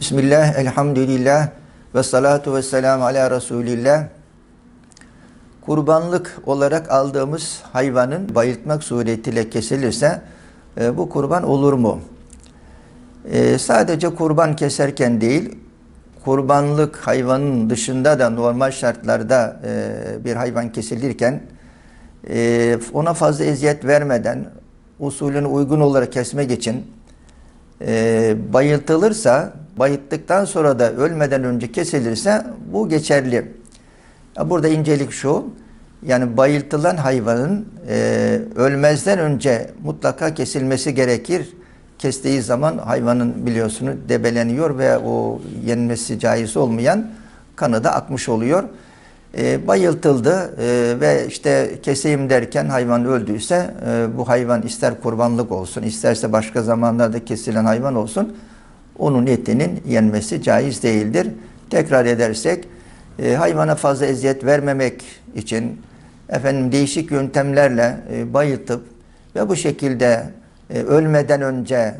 Bismillah, elhamdülillah ve salatu ve selamu ala Resulillah. Kurbanlık olarak aldığımız hayvanın bayıltmak suretiyle kesilirse e, bu kurban olur mu? E, sadece kurban keserken değil, kurbanlık hayvanın dışında da normal şartlarda e, bir hayvan kesilirken e, ona fazla eziyet vermeden usulüne uygun olarak kesmek için e, bayıltılırsa, bayılttıktan sonra da ölmeden önce kesilirse bu geçerli. Burada incelik şu, yani bayıltılan hayvanın e, ölmezden önce mutlaka kesilmesi gerekir. Kestiği zaman hayvanın biliyorsunuz debeleniyor ve o yenmesi caiz olmayan kanı da akmış oluyor. E, bayıltıldı e, ve işte keseyim derken hayvan öldüyse e, bu hayvan ister kurbanlık olsun isterse başka zamanlarda kesilen hayvan olsun onun etinin yenmesi caiz değildir. Tekrar edersek e, hayvana fazla eziyet vermemek için efendim değişik yöntemlerle e, bayıltıp ve bu şekilde e, ölmeden önce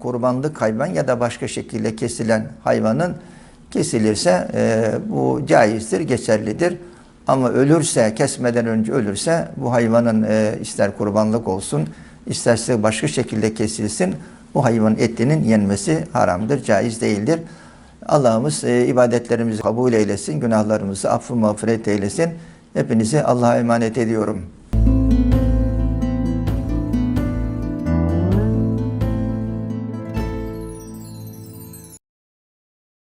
kurbanlık hayvan ya da başka şekilde kesilen hayvanın kesilirse bu caizdir, geçerlidir. Ama ölürse, kesmeden önce ölürse bu hayvanın ister kurbanlık olsun, isterse başka şekilde kesilsin, bu hayvanın etinin yenmesi haramdır, caiz değildir. Allah'ımız e, ibadetlerimizi kabul eylesin, günahlarımızı affı mağfiret eylesin. Hepinizi Allah'a emanet ediyorum.